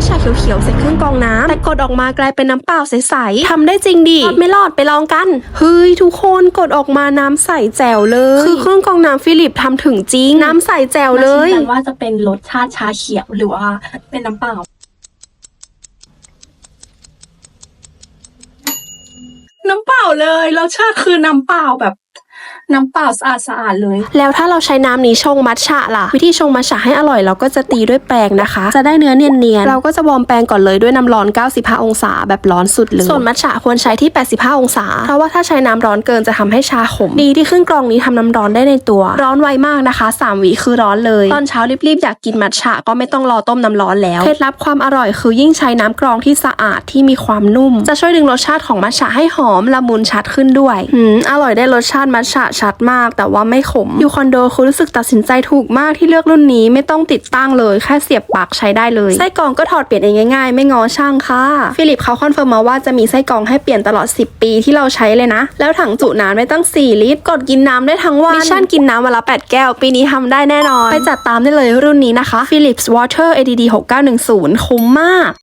มัทฉะเขียวๆใส่เครื่องกรองน้ำแต่กดออกมากลายเป็นน้ำเปล่าใสๆทำได้จริงดิรอดไม่รอดไปลองกัน เฮ้ยทุกคนกดออกมาน้ำใสแจ๋วเลย คือเครื่องกรองน้ำฟิลิปทำถึงจริง น้ำใสแจ๋วเลยมาชิมกันว่าจะเป็นรสชาติชาเขียวหรือว่าเป็นน้ำเปล่าน้ำเปล่าเลยรสชาติคือน้ำเปล่าแบบ น้ำเปล่าสะอาดสะอาดๆเลย แล้วถ้าเราใช้น้ำนี้ชงมัทฉะล่ะ วิธีชงมัทฉะให้อร่อยเราก็จะตีด้วยแป้งนะคะ จะได้เนื้อเนียนๆ เราก็จะวอร์มแป้งก่อนเลยด้วยน้ำร้อน 95 องศา แบบร้อนสุดเลย ส่วนมัทฉะควรใช้ที่ 85 องศา เพราะว่าถ้าใช้น้ำร้อนเกินจะทำให้ชาขม ดีที่เครื่องกรองนี้ทำน้ำร้อนได้ในตัว ร้อนไวมากนะคะ 3วิคือร้อนเลย ตอนเช้ารีบๆอยากกินมัทฉะก็ไม่ต้องรอต้มน้ำร้อนแล้ว เคล็ดลับความอร่อยคือยิ่งใช้น้ำกรองที่สะอาดที่มีความนุ่ม จะช่วยดึงรสชาติของมัทฉะให้หอมละมุนชัดขึ้นด้วยหืมอร่อยได้รสชาติมัทฉะชัดมาก แต่ว่าไม่ขม อยู่คอนโดคือรู้สึกตัดสินใจถูกมากที่เลือกรุ่นนี้ไม่ต้องติดตั้งเลยแค่เสียบปลั๊กใช้ได้เลยไส้กรองก็ถอดเปลี่ยนเองง่ายๆ ไม่งอช่างค่ะฟิลิปเขาคอนเฟิร์มมาว่าจะมีไส้กรองให้เปลี่ยนตลอด 10 ปีที่เราใช้เลยนะ แล้วถังจุน้ำได้ตั้ง 4 ลิตร กดกินน้ำได้ทั้งวันมิชชั่นกินน้ำวันละ 8 แก้ว ปีนี้ทำได้แน่นอน ไปจัดตามได้เลยรุ่นนี้นะคะ Philips Water ADD 6910 คุ้มมาก